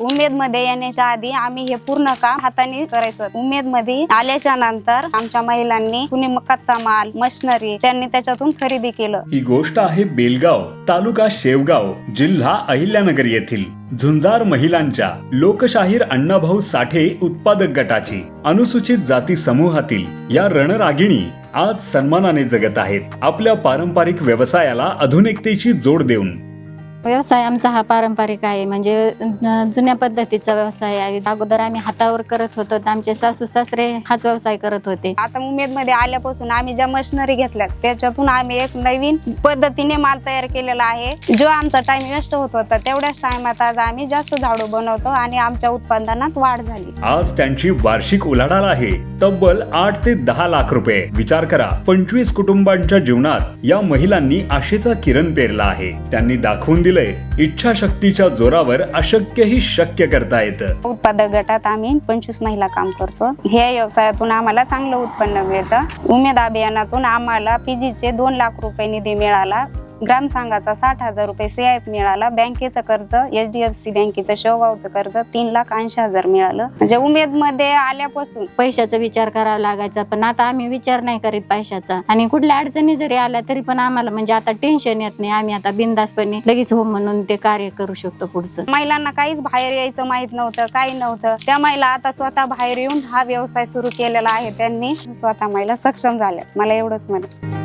उमेदमध्ये येण्याच्या आधी आम्ही हे पूर्ण काम हाताने करायचो. उमेदमध्ये आल्याच्यानंतर आमच्या महिलांनी कुणी मग कच्चा माल मशिनरी त्यांनी त्याच्यातून खरेदी केलं. ही गोष्ट आहे बेलगाव तालुका शेवगाव जिल्हा अहिल्यानगर येथील. झुंजार महिलांच्या लोकशाहीर अण्णाभाऊ साठे उत्पादक गटाची अनुसूचित जाती समूहातील या रणरागिणी आज सन्मानाने जगत आहेत. आपल्या पारंपरिक व्यवसायाला आधुनिकतेची जोड देऊन व्यवसाय आमचा हा पारंपरिक आहे. म्हणजे जुन्या पद्धतीचा व्यवसाय आहे. अगोदर आम्ही हातावर करत होतो. तर आमचे सासू सासरे हाच व्यवसाय करत होते. आता उमेदमध्ये आल्यापासून आम्ही ज्या मशिनरी घेतल्यात त्याच्यातून आम्ही एक नवीन पद्धतीने माल तयार केलेला आहे. जो आमचा टाइम वेस्ट होत होता तेवढ्याच टाइमात आज आम्ही जास्त झाडू बनवतो आणि आमच्या उत्पादनात वाढ झाली. आज त्यांची वार्षिक उलाढाल आहे. तब्बल आठ ते दहा लाख रुपये. विचार करा पंचवीस कुटुंबांच्या जीवनात या महिलांनी आशेचा किरण पेरला आहे. त्यांनी दाखवून दिलंय. इच्छाशक्तीच्या जोरावर अशक्यही शक्य करता येतं. उत्पादक गटात आम्ही पंचवीस महिला काम करतो. ह्या व्यवसायातून आम्हाला चांगलं उत्पन्न मिळतं. उमेद अभियानातून आम्हाला पीजीचे दोन लाख रुपये निधी मिळाला. ग्राम संघाचा साठ हजार रुपये सीआयएफ मिळाला. बँकेचं कर्ज एच डी एफ सी बँकेचं शेवगावचं कर्ज तीन लाख ऐंशी हजार मिळालं. म्हणजे उमेदमध्ये आल्यापासून पैशाचा विचार करावा लागायचा पण आता आम्ही विचार नाही करीत पैशाचा. आणि कुठल्या अडचणी जरी आल्या तरी पण आम्हाला म्हणजे आता टेन्शन येत नाही. आम्ही आता बिंदासपणे लगेच हो म्हणून ते कार्य करू शकतो पुढचं. महिलांना काहीच बाहेर यायचं माहीत नव्हतं काही नव्हतं. त्या महिला आता स्वतः बाहेर येऊन हा व्यवसाय सुरू केलेला आहे. त्यांनी स्वतः महिला सक्षम झाल्या मला एवढंच म्हणत